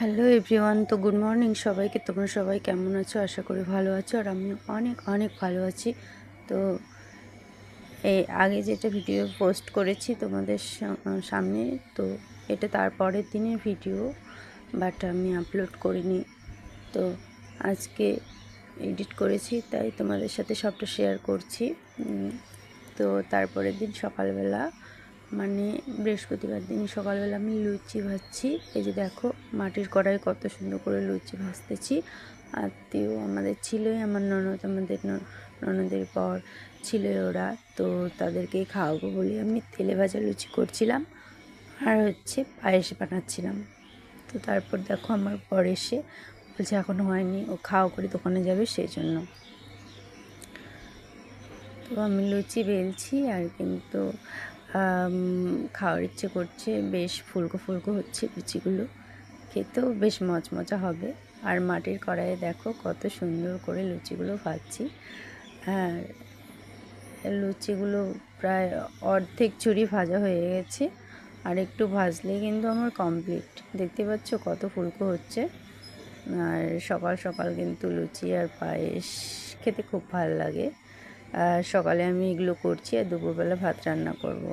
Hello everyone তো good morning সবাইকে। তোমরা সবাই কেমন আছো? আশা করি ভালো আছো। আর আমি অনেক অনেক ভালো আছি। তো এই আগে যেটা ভিডিও পোস্ট করেছি তোমাদের সামনে, তো এটা তারপরের দিনের ভিডিও বাট আমি আপলোড করিনি। তো আজকে এডিট করেছি, তাই তোমাদের সাথে সবটা শেয়ার করছি। তো তারপরের দিন সকালবেলা মানে বৃহস্পতিবার দিন সকালবেলা আমি লুচি ভাজছি। এই যে দেখো মাটির কড়াই কত সুন্দর করে লুচি ভাজতেছি। আত্মীয় আমাদের ছিলই, আমার ননদ, আমাদের ননদের পর ছিল ওরা, তো তাদেরকে খাওয়াবো বলে আমি তেলে ভাজা লুচি করছিলাম আর হচ্ছে পায়েস বানাচ্ছিলাম। তো তারপর দেখো আমার পর এসে বলছে এখনও হয়নি, ও খাওয়া করে দোকানে যাবে সেই জন্য তো আমি লুচি বেলছি আর কিন্তু খাওয়ার ইচ্ছে করছে, বেশ ফুলকো ফুলকো হচ্ছে লুচিগুলো। খেতেও বেশ মচমচা হবে। আর মাটির কড়াইয়ে দেখো কত সুন্দর করে লুচিগুলো ভাজছি। আর লুচিগুলো প্রায় অর্ধেক চুরি ভাজা হয়ে গেছে। আর একটু ভাজলেই কিন্তু আমার কমপ্লিট দেখতে পাচ্ছ কত ফুলকো হচ্ছে। আর সকাল সকাল কিন্তু লুচি আর পায়েস খেতে খুব ভালো লাগে। সকালে আমি এগুলো করছি আর দুপুরবেলা ভাত রান্না করব।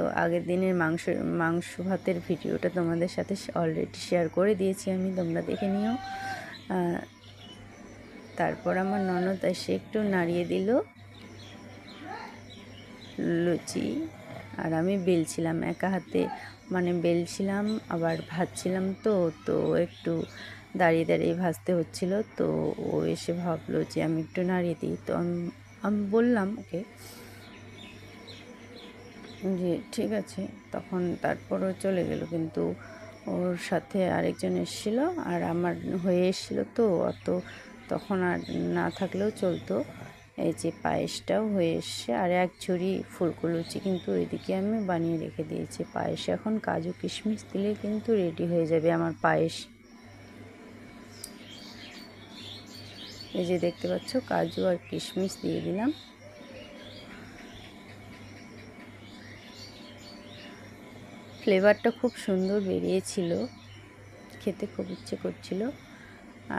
তো আগের দিনের মাংস মাংস ভাতের ভিডিওটা তোমাদের সাথে অলরেডি শেয়ার করে দিয়েছি আমি, তোমরা দেখে নিও। তারপর আমার ননদ এসে একটু নাড়িয়ে দিল লুচি। আর আমি বেলছিলাম একা হাতে মানে বেলছিলাম, আবার ভাজছিলাম তো তো একটু দাঁড়িয়ে দাঁড়িয়ে ভাজতে হচ্ছিল, তো ও এসে ভাবলো যে আমি একটু নাড়িয়ে দিই। তো আমি বললাম, ওকে। যে ঠিক আছে। তখন তারপরও চলে গেল। কিন্তু ওর সাথে আরেকজন এসেছিল আর আমার হয়ে এসেছিল তো, অত তখন আর না থাকলেও চলতো। এই যে পায়েসটাও হয়ে এসছে আর এক ঝুড়ি ফুলকো লুচি কিন্তু ওইদিকে আমি বানিয়ে রেখে দিয়েছি। পায়েস এখন কাজু কিশমিশ দিলে কিন্তু রেডি হয়ে যাবে আমার পায়েস। এই যে দেখতে পাচ্ছ, কাজু আর কিশমিশ দিয়ে দিলাম। ফ্লেভারটা খুব সুন্দর বেরিয়েছিল। খেতে খুব ইচ্ছে করছিল।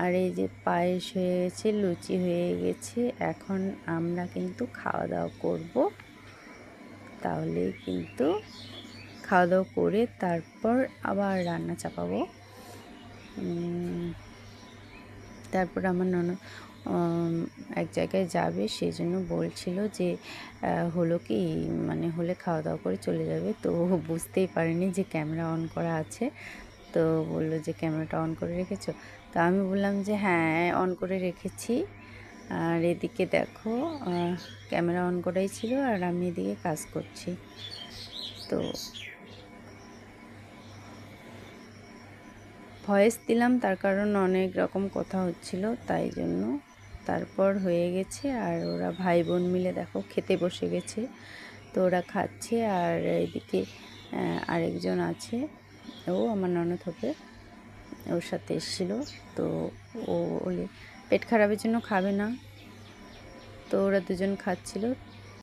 আর এই যে পায়েস হয়ে গেছে, লুচি হয়ে গেছে, এখন আমরা কিন্তু খাওয়া দাওয়া করব। তাহলে কিন্তু খাওয়া দাওয়া করে তারপর আবার রান্না চাপাবো। তারপর আমার ননদ এক জায়গায় যাবে সেই জন্য বলছিল যে হলো কি মানে হলে খাওয়া দাওয়া করে চলে যাবে। তো বুঝতেই পারেনি যে ক্যামেরা অন করা আছে। তো বলল যে, ক্যামেরাটা অন করে রেখেছো? তো আমি বললাম যে হ্যাঁ অন করে রেখেছি। আর এদিকে দেখো ক্যামেরা অন করাই ছিল আর আমি এদিকে কাজ করছি। তো ভয়েস দিলাম, তার কারণ অনেক রকম কথা হচ্ছিল, তাই জন্য তারপর হয়ে গেছে আর ওরা ভাই বোন মিলে দেখো খেতে বসে গেছে। তো ওরা খাচ্ছে আর এদিকে আরেকজন আছে। ও আমার ননদ হবে। ওর সাথে এসেছিল। তো ও পেট খারাপের জন্য খাবে না। তো ওরা দুজন খাচ্ছিল।